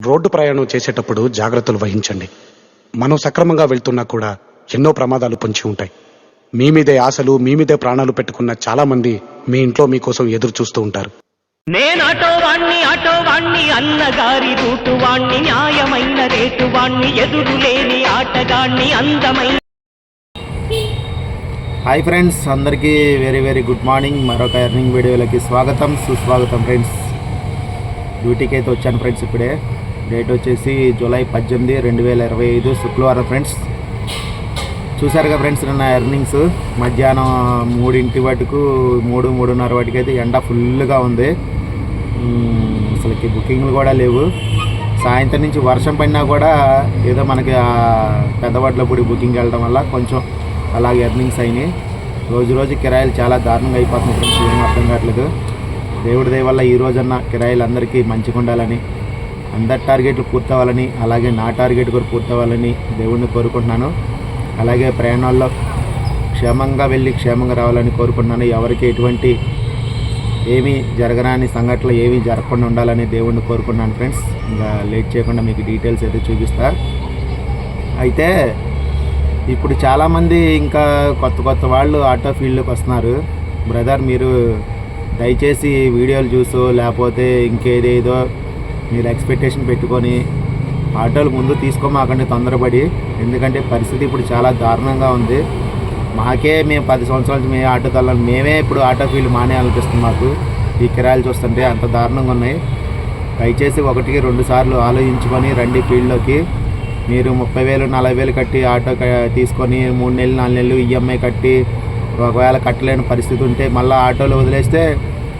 Road ప్రయాణం చేసేటప్పుడు జాగ్రత్తలు వహించండి. మనం సక్రమంగా వెళ్తున్నా కూడా ఎన్నో ప్రమాదాలు పొంచి ఉంటాయి. మీ మీదే ఆశలు మీ మీదే ప్రాణాలు పెట్టుకున్న చాలా మంది మీ ఇంట్లో మీకోసం ఎదురు చూస్తూ ఉంటారు. వాణ్ణి ఆటో వాణ్ణి అన్నగారి రూటు వాణ్ణి న్యాయమైన రేటు వాణ్ణి ఎదురు లేని ఆటగాణ్ణి అందమైన హాయ్ ఫ్రెండ్స్ అందరికీ వెరీ వెరీ గుడ్ మార్నింగ్ మరొక ఎర్నింగ్ వీడియోలకి స్వాగతం సుస్వాగతం ఫ్రెండ్స్ డ్యూటీకి అయితే వచ్చాను ఫ్రెండ్స్ ఇప్పుడే. డేట్ వచ్చేసి జూలై పద్దెనిమిది రెండు వేల ఇరవై ఐదు శుక్రవారం ఫ్రెండ్స్ చూసారుగా ఫ్రెండ్స్ నిన్న ఎర్నింగ్స్ మధ్యాహ్నం మూడింటి వరకు మూడు మూడున్నర వాటికి అయితే ఎండ ఫుల్గా ఉంది. అసలుకి బుకింగ్లు కూడా లేవు. సాయంత్రం నుంచి వర్షం పడినా కూడా ఏదో మనకి ఆ పెద్దవాట్లపూడి బుకింగ్ వెళ్ళడం వల్ల కొంచెం అలాగే ఎర్నింగ్స్ అయినాయి. రోజు రోజు కిరాయిలు చాలా దారుణంగా అయిపోతున్నాయి ఫ్రెండ్స్ ఏం అర్థం కావట్లేదు. దేవుడి దయ వల్ల ఈ రోజన్న కిరాయిలు అందరికీ మంచిగా ఉండాలని అందరి టార్గెట్లు పూర్తవ్వాలని అలాగే నా టార్గెట్ కూడా పూర్తవ్వాలని దేవుడిని కోరుకుంటున్నాను. అలాగే ప్రయాణాల్లో క్షేమంగా వెళ్ళి క్షేమంగా రావాలని కోరుకుంటున్నాను. ఎవరికి ఎటువంటి ఏమీ జరగరాని సంఘటనలు ఏమీ జరగకుండా ఉండాలని దేవుణ్ణి కోరుకున్నాను ఫ్రెండ్స్. ఇంకా లేట్ చేయకుండా మీకు డీటెయిల్స్ అయితే చూపిస్తా. అయితే ఇప్పుడు చాలామంది ఇంకా కొత్త కొత్త వాళ్ళు ఆటో ఫీల్డ్కి వస్తున్నారు. బ్రదర్ మీరు దయచేసి వీడియోలు చూసో లేకపోతే ఇంకేదేదో మీరు ఎక్స్పెక్టేషన్ పెట్టుకొని ఆటోలు ముందు తీసుకోమాకండి తొందరపడి. ఎందుకంటే పరిస్థితి ఇప్పుడు చాలా దారుణంగా ఉంది. మాకే మేము పది సంవత్సరాల నుంచి మేము ఆటో తల్లం మేమే ఇప్పుడు ఆటో ఫీల్డ్ మానేయాలనిపిస్తుంది మాకు. ఈ కిరాయిలు చూస్తుంటే అంత దారుణంగా ఉన్నాయి. దయచేసి ఒకటికి రెండు సార్లు ఆలోచించుకొని రండి ఫీల్డ్లోకి. మీరు ముప్పై వేలు నలభై వేలు కట్టి ఆటో తీసుకొని మూడు నెలలు నాలుగు నెలలు ఈఎంఐ కట్టి ఒకవేళ కట్టలేని పరిస్థితి ఉంటే మళ్ళీ ఆటోలు వదిలేస్తే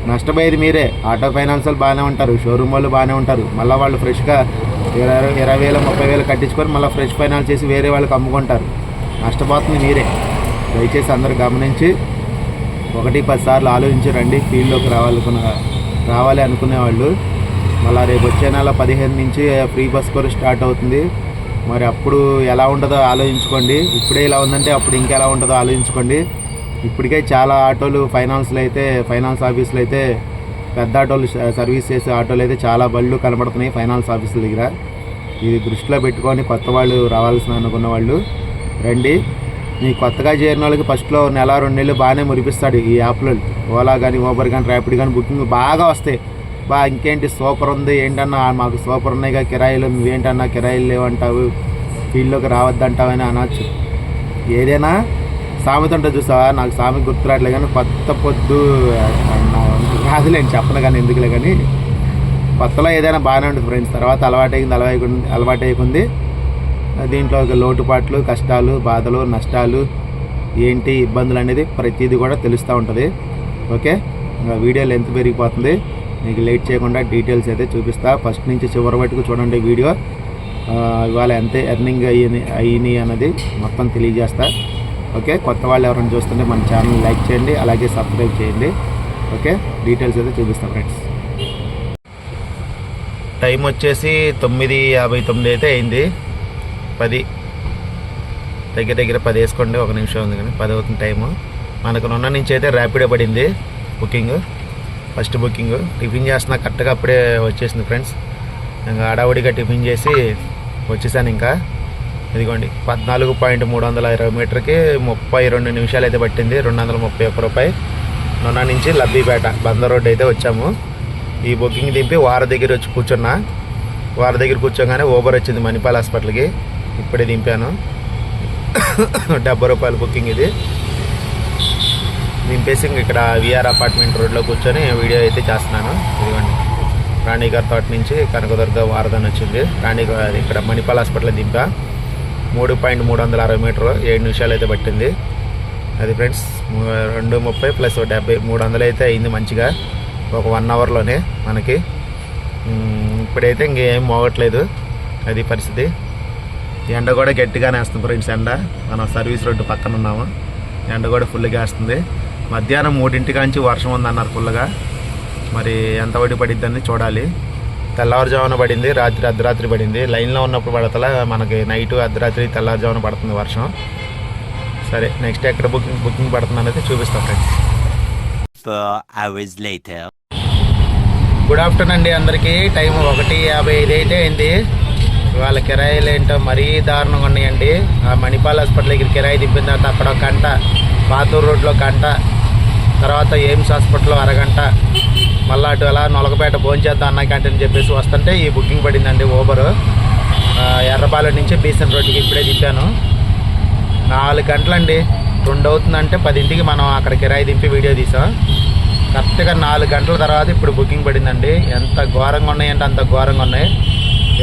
నష్టపోయేది మీరే. ఆటో ఫైనాన్స్ వాళ్ళు బాగానే ఉంటారు. షోరూమ్ వాళ్ళు బాగానే ఉంటారు. మళ్ళీ వాళ్ళు ఫ్రెష్గా ఇరవై ఇరవై వేలు ముప్పై వేలు కట్టించుకొని మళ్ళీ ఫ్రెష్ ఫైనాన్స్ చేసి వేరే వాళ్ళకి అమ్ముకుంటారు. నష్టపోతుంది మీరే. దయచేసి అందరు గమనించి ఒకటి పది సార్లు ఆలోచించి రండి. ఫీల్డ్లోకి రావాలనుకున్న రావాలి అనుకునేవాళ్ళు మళ్ళీ రేపు వచ్చే నెల పదిహేను నుంచి ఫ్రీ బస్ కూడా స్టార్ట్ అవుతుంది. మరి అప్పుడు ఎలా ఉంటుందో ఆలోచించుకోండి. ఇప్పుడే ఇలా ఉందంటే అప్పుడు ఇంకెలా ఉంటుందో ఆలోచించుకోండి. ఇప్పటికే చాలా ఆటోలు ఫైనాన్స్లో అయితే ఫైనాన్స్ ఆఫీసులు అయితే పెద్ద ఆటోలు సర్వీస్ చేసే ఆటోలు అయితే చాలా బళ్ళు కనబడుతున్నాయి ఫైనాన్స్ ఆఫీసుల దగ్గర. ఇది దృష్టిలో పెట్టుకొని కొత్త వాళ్ళు రావాల్సిన అనుకున్న వాళ్ళు రండి. మీ కొత్తగా చేరిన వాళ్ళకి ఫస్ట్లో నెల రెండు నెలలు బాగానే మురిపిస్తాడు ఈ యాప్లో. ఓలా కానీ ఊబర్ కానీ ర్యాపిడ్ కానీ బుకింగ్ బాగా వస్తాయి. బా ఇంకేంటి సూపర్ ఉంది ఏంటన్నా? మాకు సూపర్ ఉన్నాయిగా కిరాయిలు నువ్వేంటన్నా? కిరాయిలు లేవంటావు ఫీల్డ్లోకి రావద్దంటావని అనొచ్చు. ఏదైనా సామెత ఉంటుంది చూసావా? నాకు సామెత గుర్తురాట్లే కానీ కొత్త పొద్దు కాదులే నేను చెప్పను కానీ ఎందుకులే కానీ కొత్తలో ఏదైనా బాగానే ఉంటుంది ఫ్రెండ్స్ తర్వాత అలవాటైంది అలవాటు అలవాటైకుంది దీంట్లో ఒక లోటుపాట్లు కష్టాలు బాధలు నష్టాలు ఏంటి ఇబ్బందులు అనేది ప్రతిదీ కూడా తెలుస్తూ ఉంటుంది. ఓకే? ఇంకా వీడియో లెంత్ పెరిగిపోతుంది. మీకు లేట్ చేయకుండా డీటెయిల్స్ అయితే చూపిస్తా. ఫస్ట్ నుంచి చివరి వరకు చూడండి వీడియో. ఇవాళ ఎంత ఎర్నింగ్ అయ్యి అయ్యి అన్నది మొత్తం తెలియజేస్తా. ఓకే? కొత్త వాళ్ళు ఎవరైనా చూస్తుంటే మన ఛానల్ లైక్ చేయండి అలాగే సబ్స్క్రైబ్ చేయండి. ఓకే? డీటెయిల్స్ అయితే చూపిస్తాం ఫ్రెండ్స్. టైం వచ్చేసి తొమ్మిది యాభై తొమ్మిది అయితే అయింది. పది. దగ్గర దగ్గర పది వేసుకోండి ఒక నిమిషం ఉంది కానీ పది అవుతుంది టైము. మనకు ఉన్న నుంచి అయితే ర్యాపిడో పడింది బుకింగ్. First booking. టిఫిన్ చేస్తున్నా కరెక్ట్గా అప్పుడే వచ్చేసింది ఫ్రెండ్స్. ఇంకా హడావుడిగా టిఫిన్ చేసి వచ్చేసాను ఇంకా. ఇదిగోండి పద్నాలుగు పాయింట్ మూడు వందల ఇరవై మీటర్కి ముప్పై రెండు నిమిషాలు అయితే పట్టింది రెండు వందల ముప్పై ఒక్క రూపాయి. నొన్న నుంచి లబ్బీపేట బందర్ రోడ్ అయితే వచ్చాము. ఈ బుకింగ్ దింపి వార దగ్గర వచ్చి కూర్చున్నా. వారి దగ్గర కూర్చోగానే ఓబర్ వచ్చింది మణిపాల్ హాస్పిటల్కి. ఇప్పుడే దింపాను. డెబ్బై రూపాయల బుకింగ్ ఇది. దింపేసి ఇక్కడ విఆర్ అపార్ట్మెంట్ రోడ్లో కూర్చొని వీడియో అయితే చేస్తున్నాను. ఇదిగోండి రాణిగారి తోట నుంచి కనకదుర్గ వారధన్ వచ్చింది. రాణి ఇక్కడ మణిపాల్ హాస్పిటల్ దింపా. మూడు పాయింట్ మూడు వందల అరవై మీటర్ ఏడు నిమిషాలు అయితే పట్టింది. అది ఫ్రెండ్స్ రెండు ముప్పై ప్లస్ డెబ్బై మూడు వందలు అయితే అయింది మంచిగా. ఒక వన్ అవర్లోనే మనకి. ఇప్పుడైతే ఇంకేం మోగట్లేదు. అది పరిస్థితి. ఎండ కూడా గట్టిగానే వేస్తుంది ఫ్రెండ్స్ ఎండ. మనం సర్వీస్ రోడ్డు పక్కన ఉన్నాము. ఎండ కూడా ఫుల్గా వేస్తుంది. మధ్యాహ్నం మూడింటి కాంచి వర్షం ఉందన్నారు ఫుల్గా. మరి ఎంత వడ్డీ పడిద్దని చూడాలి. తెల్లవారుజామున పడింది రాత్రి అర్ధరాత్రి పడింది. లైన్లో ఉన్నప్పుడు పడతలా మనకి నైట్ అర్ధరాత్రి తెల్లవారుజామున పడుతుంది వర్షం. సరే నెక్స్ట్ ఎక్కడ బుకింగ్ బుకింగ్ పడుతుంది అనేది చూపిస్తాం ఫ్రెండ్స్. గుడ్ ఆఫ్టర్నూన్ అండి అందరికీ. టైం ఒకటి యాభై ఐదు అయితే అయింది. ఇవాళ కిరాయిలు ఏంటో మరీ దారుణంగా ఉన్నాయండి. ఆ మణిపాల్ హాస్పిటల్ దగ్గర కిరాయి దింపిన తర్వాత అక్కడ గంట పాతూరు రోడ్లో గంట తర్వాత ఎయిమ్స్ హాస్పిటల్లో అరగంట మళ్ళీ అటు అలా నొలకపేట భోంచేద్దాం అన్న క్యాంటీన్ చెప్పేసి వస్తుంటే ఈ బుకింగ్ పడిందండి ఊబరు ఎర్రపాలెం నుంచి బీసన్ రోడ్డుకి ఇప్పుడే దింపాను. నాలుగు గంటలండి. రెండు అవుతుందంటే పదింటికి మనం అక్కడ కిరాయి దింపి వీడియో తీసాం. కరెక్ట్గా నాలుగు గంటల తర్వాత ఇప్పుడు బుకింగ్ పడిందండి. ఎంత ఘోరంగా ఉన్నాయంటే అంత ఘోరంగా ఉన్నాయి.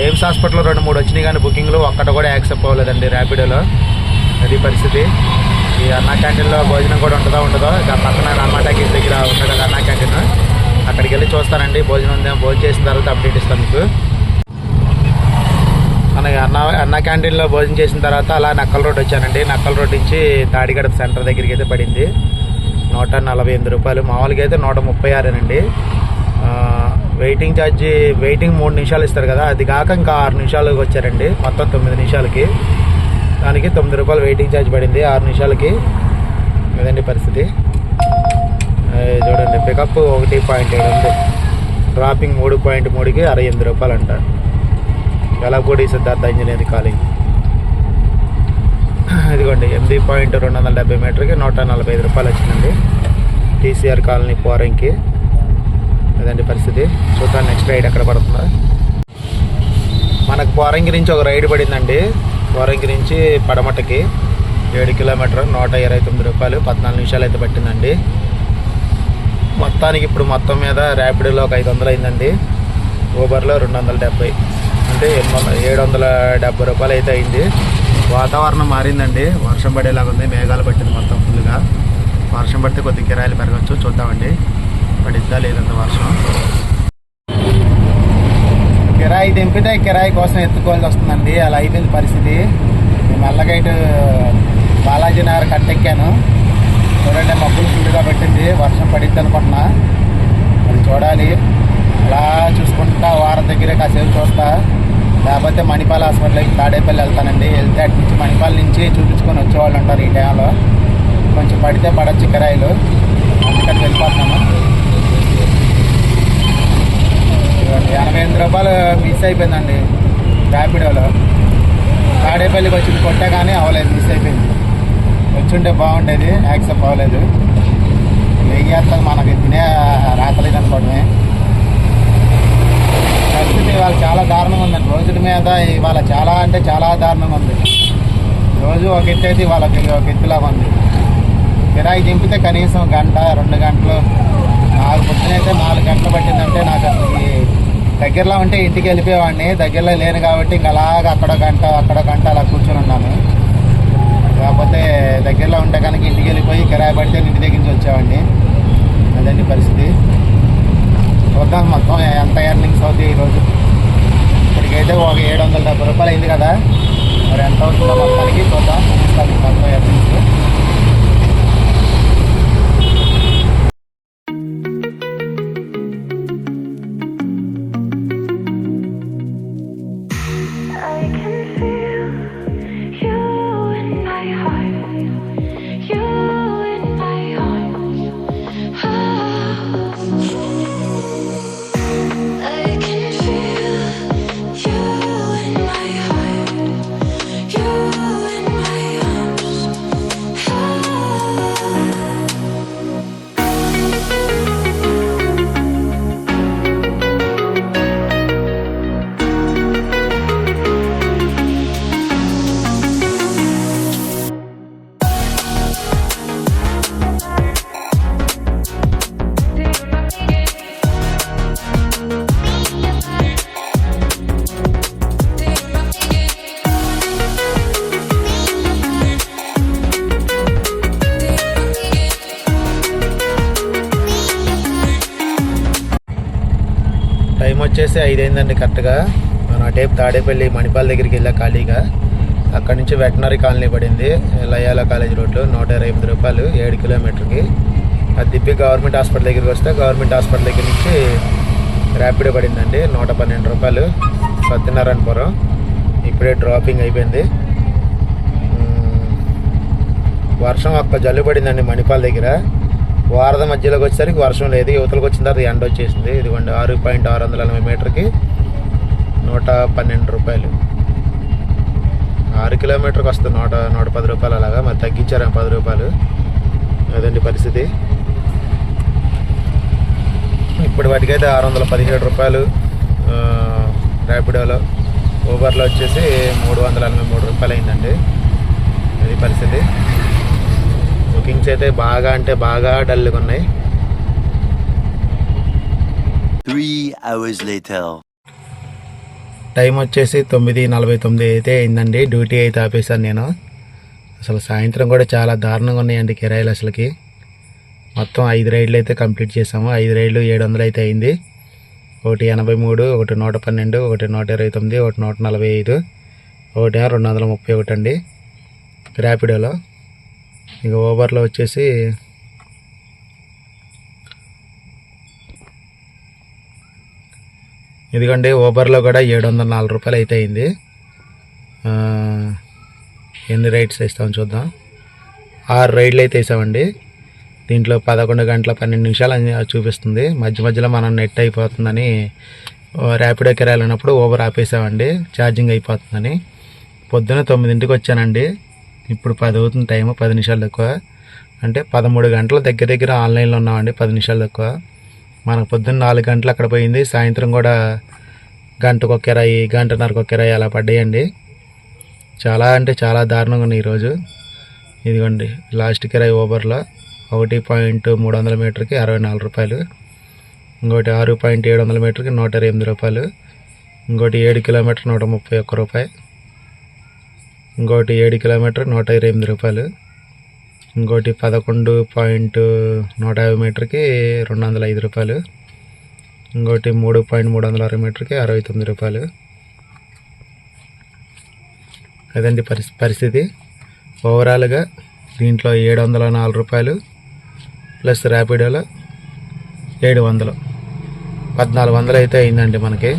ఎయిమ్స్ హాస్పిటల్లో రెండు మూడు వచ్చినాయి కానీ బుకింగ్లు ఒక్కట కూడా యాక్సెప్ట్ అవ్వలేదండి ర్యాపిడోలో అది పరిస్థితి. ఈ అన్నా క్యాంటీన్లో భోజనం కూడా ఉంటుందో ఉండదో? ఇక పక్కన అన్నా దగ్గర ఉంటుంది కదా అన్నా క్యాంటీన్ అక్కడికి వెళ్ళి చూస్తానండి. భోజనం ఉందేమో భోజనం చేసిన తర్వాత అప్డేట్ ఇస్తాను మీకు. మనకి అన్న అన్న క్యాంటీన్లో భోజనం చేసిన తర్వాత అలా నక్కల రోడ్ వచ్చానండి. నక్కల రోడ్ నుంచి తాడిగడప సెంటర్ దగ్గరికి అయితే పడింది. నూట నలభై ఎనిమిది రూపాయలు. మామూలుగా అయితే నూట ముప్పై ఆరేనండి. వెయిటింగ్ ఛార్జ్ వెయిటింగ్ మూడు నిమిషాలు ఇస్తారు కదా. అది కాక ఇంకా ఆరు నిమిషాలకు వచ్చారండి. మొత్తం తొమ్మిది నిమిషాలకి. దానికి తొమ్మిది రూపాయలు వెయిటింగ్ ఛార్జ్ పడింది. ఆరు నిమిషాలకి. ఇదండి పరిస్థితి. చూడండి పికప్ ఒకటి పాయింట్ ఏడు ఉంది. డ్రాపింగ్ మూడు పాయింట్ మూడుకి అరవై ఎనిమిది రూపాయలు అంట వెలగపూడి సిద్ధార్థ ఇంజనీరింగ్ కాలేజ్ ఇదిగోండి ఎనిమిది పాయింట్ రెండు వందల డెబ్బై మీటర్కి నూట నలభై ఐదు రూపాయలు వచ్చిందండి. టీసీఆర్ కాలనీ పోరంకి అదండి పరిస్థితి. చూద్దాం నెక్స్ట్ రైడ్ ఎక్కడ పడుతుందా. మనకు పోరంగి నుంచి ఒక రైడ్ పడిందండి. పోరంగి నుంచి పడమటకి ఏడు కిలోమీటర్ నూట ఇరవై తొమ్మిది రూపాయలు పద్నాలుగు నిమిషాలు అయితే పట్టిందండి. మొత్తానికి ఇప్పుడు మొత్తం మీద ర్యాపిడోలో ఒక ఐదు వందలు అయిందండి. ఊబర్లో రెండు వందల డెబ్బై అంటే ఏడు వందల డెబ్బై రూపాయలు అయితే అయింది. వాతావరణం మారిందండి. వర్షం పడేలాగా ఉంది. మేఘాలు పట్టింది మొత్తం ఫుల్గా. వర్షం పడితే కొద్ది కిరాయిలు పెరగచ్చు. చూద్దామండి. పడిద్దా లేదంత వర్షం. కిరాయి దింపితే కిరాయి కోసం ఎత్తుకోవాల్సి వస్తుందండి. అలా అయిపోయింది పరిస్థితి. మెల్లగైట్ బాలాజీ నగర్ కట్టెక్కాను. చూడండి మబ్బులు ఫుల్గా పెట్టింది వర్షం పడింది అనుకుంటున్నా. అది చూడాలి. అలా చూసుకుంటా వారం దగ్గరే కాసేపు చూస్తా. లేకపోతే మణిపాల్ హాస్పిటల్కి తాడేపల్లి వెళ్తానండి. వెళ్తే అటు నుంచి మణిపాల్ నుంచి చూపించుకొని వచ్చేవాళ్ళు ఉంటారు ఈ టైంలో. కొంచెం పడితే పడచ్చు కిరాయిలు అందుకని వెళ్ళిపోతున్నాను ఎనభై ఎనిమిది రూపాయలు మిస్ అయిపోయిందండి. ర్యాపిడోలో తాడేపల్లికి వచ్చింది కొట్టే కానీ అవ్వలేదు మిస్ అయిపోయింది. వచ్చుంటే బాగుండేది యాక్సెప్ట్ అవ్వలేదు. ఏం మనకి తినే రాకలేదు అనుకోవడమే. పరిస్థితి ఇవాళ చాలా దారుణంగా ఉందండి. రోజుల మీద ఇవాళ చాలా అంటే చాలా దారుణంగా ఉంది. రోజు ఒక ఎత్తు అయితే ఇవాళ ఒక ఎత్తులాగా ఉంది. కిరాయి దింపితే కనీసం గంట రెండు గంటలు నాకు పొద్దునైతే నాలుగు గంటలు పట్టిందంటే నాకు అసలు దగ్గరలో ఉంటే ఇంటికి వెళ్ళిపోయేవాడిని. దగ్గరలో లేను కాబట్టి ఇంకా అలాగ అక్కడ గంట అక్కడ గంట అలా కూర్చొని ఉన్నాను. కాకపోతే దగ్గరలో ఉంటే కనుక ఇంటికి వెళ్ళిపోయి కిరాయి పడితే ఇంటి దగ్గర నుంచి వచ్చేవాడిని అదండి పరిస్థితి. చూద్దాం మొత్తం ఎంత ఎర్నింగ్స్ అవుతాయి ఈరోజు ఇప్పటికైతే ఒక ఏడు వందల డెబ్బై రూపాయలు అయింది కదా. మరి ఎంత అవుతుందో మొత్తానికి చూద్దాం. మొత్తం ఎర్నింగ్స్ వచ్చేసి ఐదైందండి కరెక్ట్గా. మనం టేపు తాడేపల్లి మణిపాల్ దగ్గరికి వెళ్ళా ఖాళీగా. అక్కడి నుంచి వెటనరీ కాలనీ పడింది లయాల కాలేజ్ రోడ్లో నూట ఇరవై ఎనిమిది రూపాయలు ఏడు కిలోమీటర్కి. అది దిబ్బి గవర్నమెంట్ హాస్పిటల్ దగ్గరికి వస్తే గవర్నమెంట్ హాస్పిటల్ దగ్గర నుంచి ర్యాపిడో పడిందండి నూట పన్నెండు రూపాయలు. సత్యనారాయణపురం. ఇప్పుడే డ్రాపింగ్ అయిపోయింది. వర్షం ఒక్క జల్లు పడిందండి మణిపాల్ దగ్గర. వారద మధ్యలోకి వచ్చేసరికి వర్షం లేదు. యువతలకు వచ్చిన తర్వాత ఎండ వచ్చేసింది. ఇదిగోండి ఆరు పాయింట్ ఆరు వందల ఎనభై మీటర్కి నూట పన్నెండు రూపాయలు. ఆరు కిలోమీటర్కి వస్తుంది. నూట నూట పది రూపాయలు అలాగా. మరి తగ్గించారు పది రూపాయలు. అదండి పరిస్థితి? ఇప్పుడు వాటికైతే ఆరు వందల పదిహేడు రూపాయలు ర్యాపిడోలో ఊబర్లో వచ్చేసి మూడు వందల ఎనభై మూడు రూపాయలు అయిందండి అది పరిస్థితి. బుకింగ్స్ అయితే బాగా అంటే బాగా డల్గా ఉన్నాయి. టైం వచ్చేసి తొమ్మిది నలభై తొమ్మిది అయితే అయిందండి. డ్యూటీ అయితే ఆపేశాను నేను. అసలు సాయంత్రం కూడా చాలా దారుణంగా ఉన్నాయండి కిరాయిలు అసలుకి. మొత్తం ఐదు రైడ్లు అయితే కంప్లీట్ చేసాము ఐదు రైడ్లు ఏడు వందలు అయితే అయింది. ఒకటి ఎనభై మూడు ఒకటి నూట పన్నెండు ఒకటి నూట ఇరవై తొమ్మిది ఒకటి నూట నలభై ఐదు ఒకటి రెండు వందల ముప్పై ఒకటి అండి. ర్యాపిడోలో ఇక ఓవర్లో వచ్చేసి ఇదిగోండి ఓబర్లో కూడా ఏడు వందల నాలుగు రూపాయలు అయితే అయింది. ఎన్ని రైడ్స్ వేస్తామని చూద్దాం. ఆరు రైడ్లు అయితే వేసామండి. దీంట్లో పదకొండు గంటల పన్నెండు నిమిషాలు అని చూపిస్తుంది. మధ్య మధ్యలో మనం నెట్ అయిపోతుందని ర్యాపిడో కిరాయిలు ఉన్నప్పుడు ఓబర్ ఆపేసామండి. ఛార్జింగ్ అయిపోతుందని. పొద్దున తొమ్మిదింటికి వచ్చానండి. ఇప్పుడు పది అవుతుంది టైం పది నిమిషాలు ఎక్కువ. అంటే పదమూడు గంటల దగ్గర దగ్గర ఆన్లైన్లో ఉన్నామండి పది నిమిషాలు ఎక్కువ. మనకు పొద్దున్న నాలుగు గంటలు అక్కడ పోయింది సాయంత్రం కూడా గంటకు ఒక కిరాయి గంటన్నరకు ఒక కిరాయి అలా పడ్డాయండి. చాలా అంటే చాలా దారుణంగా ఉన్నాయి ఈరోజు. ఇదిగోండి లాస్ట్ కిరాయి ఓవర్లో ఒకటి పాయింట్ మూడు వందల మీటర్కి అరవై నాలుగు రూపాయలు. ఇంకోటి ఆరు పాయింట్ ఏడు వందల మీటర్కి నూట ఇరవై ఎనిమిది రూపాయలు. ఇంకోటి ఏడు కిలోమీటర్ నూట ముప్పై ఒక్క రూపాయి ఇంకోటి ఏడు కిలోమీటర్ నూట ఇరవై ఎనిమిది రూపాయలు. ఇంకోటి పదకొండు పాయింట్ నూట యాభై మీటర్కి రెండు వందల ఐదు రూపాయలు. ఇంకోటి మూడు పాయింట్ మూడు వందల అరవై మీటర్కి అరవై తొమ్మిది రూపాయలు. అదండి పరిస్థితి పరిస్థితి. ఓవరాల్గా దీంట్లో ఏడు వందల నాలుగు రూపాయలు ప్లస్ ర్యాపిడోలో ఏడు వందలు. పద్నాలుగు వందలు అయితే అయిందండి మనకి.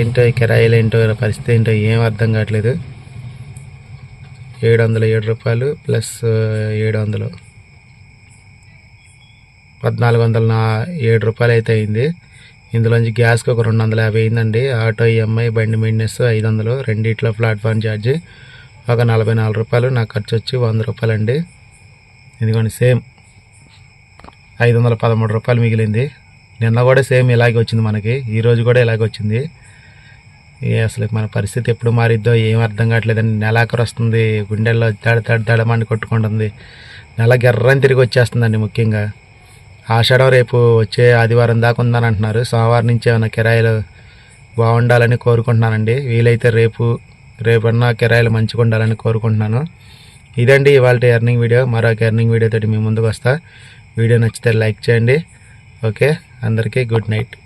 ఏంటో కిరాయిలు ఏంటో పరిస్థితి ఏంటో ఏం అర్థం కావట్లేదు. ఏడు వందల ఏడు రూపాయలు ప్లస్ ఏడు వందలు పద్నాలుగు వందల నా ఏడు రూపాయలు అయితే అయింది. ఇందులోంచి గ్యాస్కి ఒక రెండు వందల యాభై అయిందండి. ఆటో ఈఎంఐ బండి మెయింటెనెన్స్ ఐదు వందలు. రెండిట్లో ప్లాట్ఫామ్ ఛార్జ్ ఒక నలభై నాలుగు రూపాయలు. నాకు ఖర్చు వచ్చి వంద రూపాయలు అండి ఇదిగోండి సేమ్ ఐదు వందల పదమూడు రూపాయలు మిగిలింది. నిన్న కూడా సేమ్ ఇలాగే వచ్చింది మనకి. ఈరోజు కూడా ఇలాగే వచ్చింది. అసలు మన పరిస్థితి ఎప్పుడు మారిద్దో ఏం అర్థం కావట్లేదండి. నెలాఖరు వస్తుంది గుండెల్లో దడ దడ దడమని కొట్టుకుంటుంది. నెల గెర్రని తిరిగి వచ్చేస్తుందండి ముఖ్యంగా. ఆషాఢం రేపు వచ్చే ఆదివారం దాకా ఉందని అంటున్నారు. సోమవారం నుంచి ఏమైనా కిరాయిలు బాగుండాలని కోరుకుంటున్నానండి. వీలైతే రేపు రేపన్నా కిరాయిలు మంచిగా ఉండాలని కోరుకుంటున్నాను. ఇదండి ఇవాళ ఎర్నింగ్ వీడియో. మరొక ఎర్నింగ్ వీడియోతో మీ ముందుకు వస్తా. వీడియో నచ్చితే లైక్ చేయండి. ఓకే? అందరికీ గుడ్ నైట్.